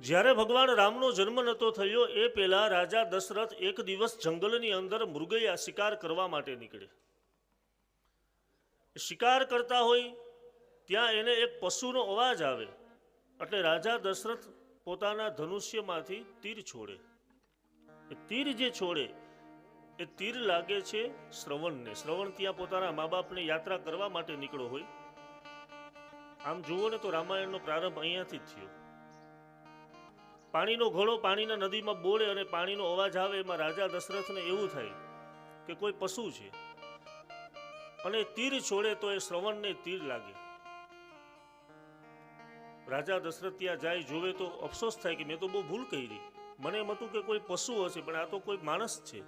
જ્યારે ભગવાન રામનો જન્મ નહોતો થયો, એ પહેલાં રાજા દશરથ એક દિવસ જંગલની અંદર મૃગયા શિકાર કરવા માટે નીકળે. શિકાર કરતા હોય, ત્યાં એને એક પશુનો અવાજ આવે એટલે રાજા દશરથ પોતાના ધનુષ્યમાંથી તીર છોડે. એ તીર જે છોડે, એ તીર લાગે છે શ્રવણને. શ્રવણ ત્યાં પોતાના મા બાપને યાત્રા કરવા માટે નીકળ્યો હોય. આમ જુઓ ને તો રામાયણનો પ્રારંભ અહીંયાથી જ થયો. પાણીનો ઘોડો પાણીના નદીમાં બોળે અને પાણીનો અવાજ આવે એમાં રાજા દશરથને એવું થાય કે કોઈ પશુ છે. અને તીર છોડે તો એ શ્રવણને તીર લાગે. રાજા દશરથ ત્યાં જાય, જોવે તો અફસોસ થાય કે મેં તો બહુ ભૂલ કરી. મને એમ હતું કે કોઈ પશુ હશે, પણ આ તો કોઈ માણસ છે.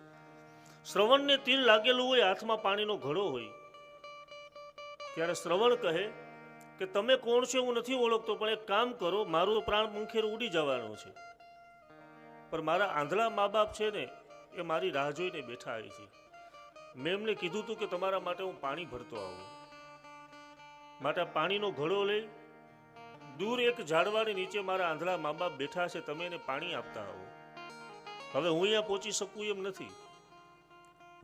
શ્રવણને તીર લાગેલું હોય, હાથમાં પાણીનો ઘડો હોય. ત્યારે શ્રવણ કહે કે તમે કોણ છો હું નથી ઓળખતો, પણ એક કામ કરો, મારું પ્રાણ મુખેર ઉડી જવાનું છે. પણ મારા આંધળા મા બાપ છે ને, એ મારી રાહ જોઈને બેઠા આવી છે. મેં એમને કીધું હતું કે તમારા માટે હું પાણી ભરતો આવું. માટે પાણીનો ઘડો લઈ, દૂર એક ઝાડવાની નીચે મારા આંધળા મા બાપ બેઠા છે, તમે એને પાણી આપતા આવો. હવે હું અહીંયા પહોંચી શકું એમ નથી.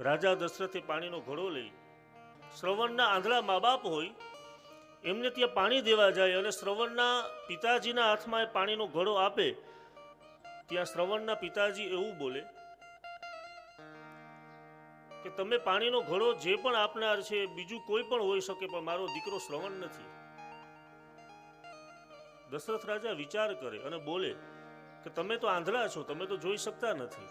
રાજા દશરથે પાણીનો ઘડો લઈ, શ્રવણના આંધળા મા બાપ હોય એમને ત્યાં પાણી દેવા જાય અને શ્રવણના પિતાજીના હાથમાં એ પાણીનો ઘડો આપે, ત્યાં શ્રવણના પિતાજી એવું બોલે કે તમે પાણીનો ઘડો જે પણ આપનાર છે, બીજું કોઈ પણ હોઈ શકે, પણ મારો દીકરો શ્રવણ નથી. દશરથ રાજા વિચાર કરે અને બોલે કે તમે તો આંધળા છો, તમે તો જોઈ શકતા નથી.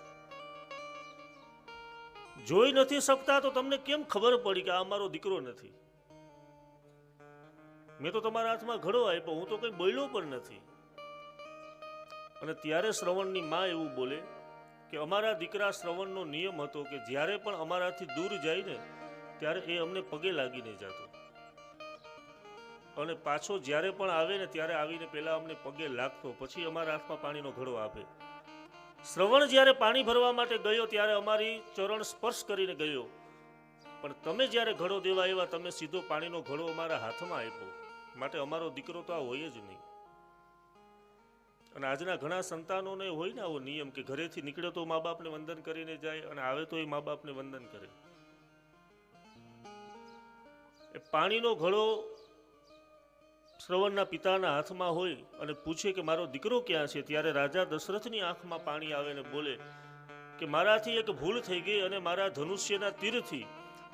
જોઈ નથી શકતા તો તમને કેમ ખબર પડી કે આ મારો દીકરો નથી? મેં તો તમારા હાથમાં ઘડો આપ્યો, હું તો કંઈ બોલ્યો પણ નથી. અને ત્યારે શ્રવણની માં એવું બોલે કે અમારા દીકરા શ્રવણનો નિયમ હતો કે જ્યારે પણ અમારાથી દૂર જાય ને, ત્યારે એ અમને પગે લાગીને જતો. અને પાછો જ્યારે પણ આવે ને, ત્યારે આવીને પહેલાં અમને પગે લાગતો, પછી અમારા હાથમાં પાણીનો ઘડો આપે. શ્રવણ જ્યારે પાણી ભરવા માટે ગયો, ત્યારે અમારી ચરણ સ્પર્શ કરીને ગયો. પણ તમે જ્યારે ઘડો દેવા આવ્યા, તમે સીધો પાણીનો ઘડો અમારા હાથમાં આપ્યો. માટે અમારો દીકરો તો આ હોય જ નહીં. અને આજના ઘણા સંતાનોને હોય ને આવો નિયમ કે ઘરેથી નીકળે તો મા બાપને વંદન કરીને જાય અને આવે તો એ મા બાપને વંદન કરે. એ પાણીનો ઘડો શ્રવણના પિતાના હાથમાં હોય અને પૂછે કે મારો દીકરો ક્યાં છે? ત્યારે રાજા દશરથની આંખમાં પાણી આવે ને બોલે કે મારાથી એક ભૂલ થઈ ગઈ અને મારા ધનુષ્યના તીરથી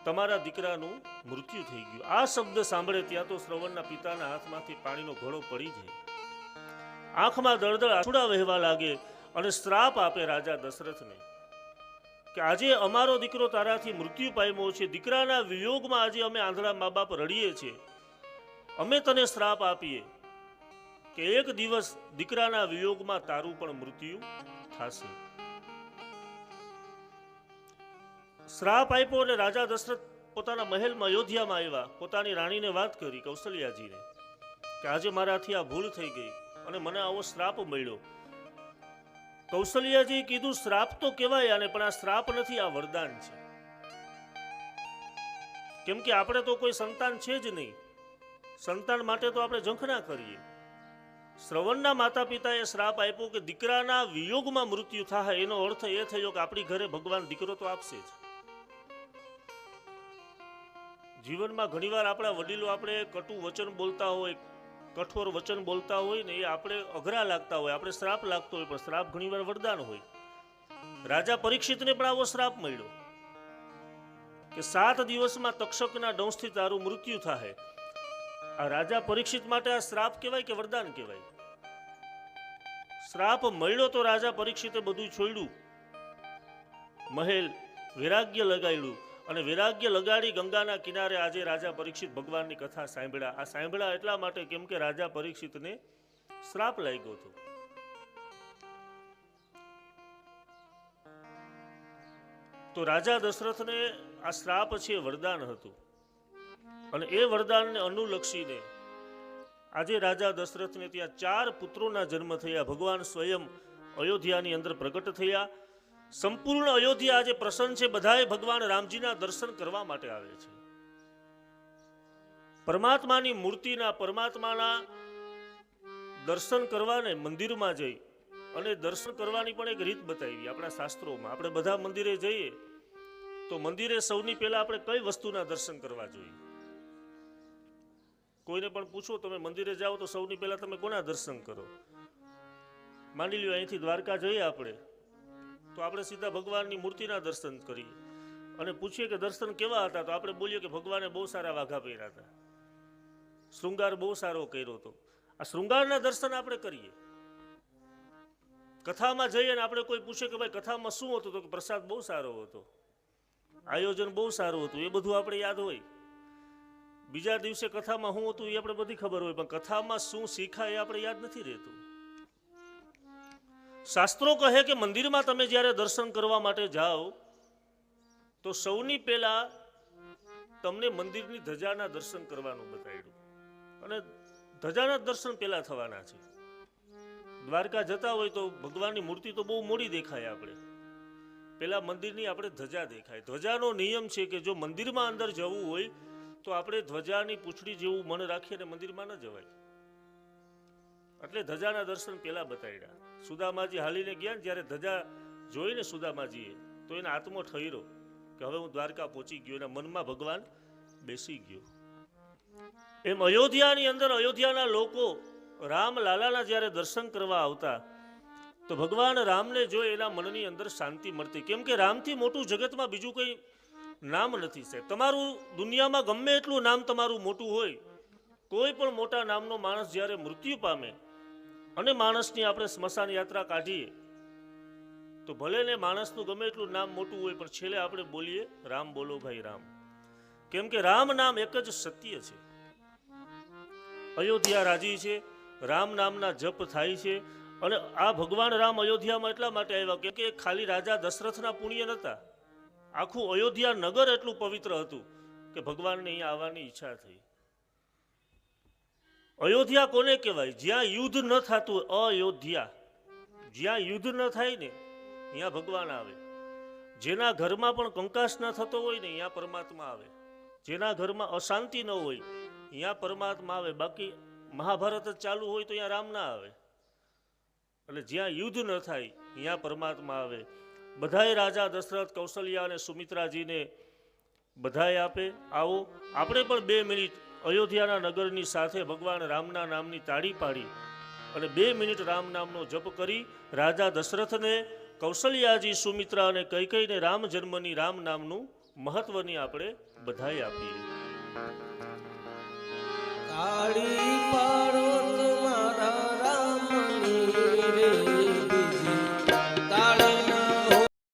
તમારા દીકરાનું મૃત્યુ થઈ ગયું. આ શબ્દ સાંભળે ત્યાં તો શ્રવણના પિતાના હાથમાંથી પાણીનો ઘોડો પડી જાય. આંખમાં દળદળ આછુડા વહેવા લાગે અને શ્રાપ આપે રાજા દશરથને કે આજે અમારો દીકરો તારાથી મૃત્યુ પામ્યો છે. દીકરાના વિયોગમાં આજે અમે આંધળા મા બાપ રડીએ છીએ. અમે તને શ્રાપ આપીએ કે એક દિવસ દીકરાના વિયોગમાં તારું પણ મૃત્યુ થશે. શ્રાપ આપ્યો અને રાજા દશરથ પોતાના મહેલમાં અયોધ્યામાં આવ્યા. પોતાની રાણીને વાત કરી કૌશલ્યાજીને કે આજે મારાથી આ ભૂલ થઈ ગઈ અને મને આવો શ્રાપ મળ્યો. કૌશલ્યાજી કીધું, શ્રાપ તો કહેવાય આને, પણ આ શ્રાપ નથી, આ વરદાન છે. કેમ કે આપણે તો કોઈ સંતાન છે જ નહીં. સંતાન માટે તો આપણે ઝંખના કરીએ. શ્રવણના માતા પિતાએ શ્રાપ આપ્યો કે દીકરાના વિયોગમાં મૃત્યુ થાય, એનો અર્થ એ થયો કે આપણી ઘરે ભગવાન દીકરો તો આપશે જ. જીવનમાં ઘણીવાર આપણા વડીલો આપણે કટુ વચન બોલતા હોય, કઠોર વચન બોલતા હોય ને એ આપણે અઘરા લાગતા હોય, આપણે શ્રાપ લાગતો હોય, પણ શ્રાપ ઘણીવાર વરદાન હોય. રાજા પરીક્ષિતને પણ આવો શ્રાપ મળ્યો કે સાત દિવસમાં તક્ષકના દંશથી તારું મૃત્યુ થાય આ રાજા પરીક્ષિત માટે આ શ્રાપ કહેવાય કે વરદાન કહેવાય? શ્રાપ મળ્યો તો રાજા પરીક્ષિતે બધું છોડ્યું. મહેલ વૈરાગ્ય લગાડ્યું અને વૈરાગ્ય લગાડી ગંગાના કિનારે આજે રાજા પરીક્ષિત ભગવાનની કથા સાંભળ્યા. આ સાંભળ્યા એટલા માટે કેમ કે રાજા પરીક્ષિતને શ્રાપ લાગ્યો હતો. તો રાજા દશરથને આ શ્રાપ છે વરદાન હતું. અને એ વરદાનને અનુલક્ષીને આજે રાજા દશરથને ત્યાં ચાર પુત્રોના જન્મ થયા. ભગવાન સ્વયં અયોધ્યાની અંદર પ્રગટ થયા. સંપૂર્ણ અયોધ્યા આજે પ્રસન્ન છે. બધાએ ભગવાન રામજીના દર્શન કરવા માટે આવે છે. પરમાત્માની મૂર્તિના પરમાત્માના દર્શન કરવાને મંદિરમાં જઈ અને દર્શન કરવાની પણ એક રીત બતાવી. આપણા શાસ્ત્રોમાં આપણે બધા મંદિરે જઈએ તો મંદિરે સૌની પહેલા આપણે કઈ વસ્તુના દર્શન કરવા જોઈએ? કોઈને પણ પૂછો, તમે મંદિરે જાઓ તો સૌની પહેલા તમે કોના દર્શન કરો? માની લ્યો અહીંથી દ્વારકા જઈએ આપણે. તો આપણે સીધા ભગવાનની મૂર્તિના દર્શન કરીએ. અને પૂછીએ કે દર્શન કેવા હતા, તો આપણે બોલીએ કે ભગવાને બહુ સારા વાઘા પહેર્યા હતા. શૃંગાર બહુ સારો કર્યો હતો. આ શૃંગારના દર્શન આપણે કરીએ. કથામાં જઈએ અને આપણે કોઈ પૂછે કે ભાઈ કથામાં શું હતું, તો કે પ્રસાદ બહુ સારો હતો. આયોજન બહુ સારું હતું, એ બધું આપણે યાદ હોય. બીજા દિવસે કથામાં શું હતું એ આપણે બધી ખબર હોય, પણ કથામાં શું શીખાય એ આપણે યાદ નથી રહેતું. શાસ્ત્રો કહે કે મંદિરમાં તમે જ્યારે દર્શન કરવા માટે જાઓ, તો સૌની પહેલા તમને મંદિરની ધજાના દર્શન કરવાનું બતાવ્યું અને ધજાના દર્શન પહેલા થવાના છે. દ્વારકા જતા હોય તો ભગવાનની મૂર્તિ તો બહુ મોડી દેખાય આપણે. પેલા મંદિરની આપણે ધજા દેખાય. ધ્વજાનો નિયમ છે કે જો મંદિરમાં અંદર જવું હોય, તો આપણે ધ્વજાની પૂંછડી જેવું મન રાખીને મંદિરમાં ન જવાય. એટલે ધજાના દર્શન પેલા બતાવ્યા સુદામાજી હાલીને ગયા ને જ્યારે ધજા જોઈને સુદામાજીએ, તો એને આત્મો ઠર્યો કે હવે હું દ્વારકા પહોંચી ગયો એના મનમાં ભગવાન બેસી ગયો. એમ અયોધ્યાની અંદર અયોધ્યાના લોકો રામ લાલાના જ્યારે દર્શન કરવા આવતા, તો ભગવાન રામને જોઈ એના મનની અંદર શાંતિ મળતી. કેમ કે રામથી મોટું જગતમાં બીજું કંઈ નામ નથી સાહેબ. તમારું દુનિયામાં ગમે એટલું નામ તમારું મોટું હોય, કોઈ પણ મોટા નામનો માણસ જ્યારે મૃત્યુ પામે અને માણસની આપણે સ્મશાન યાત્રા કાઢીએ, તો ભલે ને માણસનું ગમે એટલું નામ મોટું હોય, પણ છેલ્લે આપણે બોલીએ, રામ બોલો ભાઈ, રામ. કેમ કે રામ નામ એક જ સત્ય છે. અયોધ્યા રાજી છે, રામ નામના જપ થાય છે, અને આ ભગવાન રામ અયોધ્યામાં એટલા માટે આવ્યા કે ખાલી રાજા દશરથના પુણ્ય નહોતા આખું અયોધ્યા નગર એટલું પવિત્ર હતું કે ભગવાનને અહીંયા આવવાની ઈચ્છા થઈ. અયોધ્યા કોને કહેવાય? જ્યાં યુદ્ધ ન થતું અયોધ્યા. જ્યાં યુદ્ધ ન થાય ને, ત્યાં ભગવાન આવે. જેના ઘરમાં પણ કંકાસ ન થતો હોય ને, ત્યાં પરમાત્મા આવે. જેના ઘરમાં અશાંતિ ન હોય, ત્યાં પરમાત્મા આવે. બાકી મહાભારત જ ચાલુ હોય તો ત્યાં રામ ના આવે. એટલે જ્યાં યુદ્ધ ન થાય, ત્યાં પરમાત્મા આવે. બધાય રાજા દશરથ, કૌશલ્યા અને સુમિત્રાજીને બધાએ આપે. આવો, આપણે પણ બે મિનિટ અયોધ્યાના નગરની સાથે ભગવાન રામના નામની તાળી પાડી અને બે મિનિટ રામ નામનો જપ કરી રાજા દશરથને, કૌશલ્યાજી સુમિત્રા અને કૈકઈને રામ જન્મની રામ નામનું મહત્વની આપણે બધાઈ આપીએ. તાળી પાડો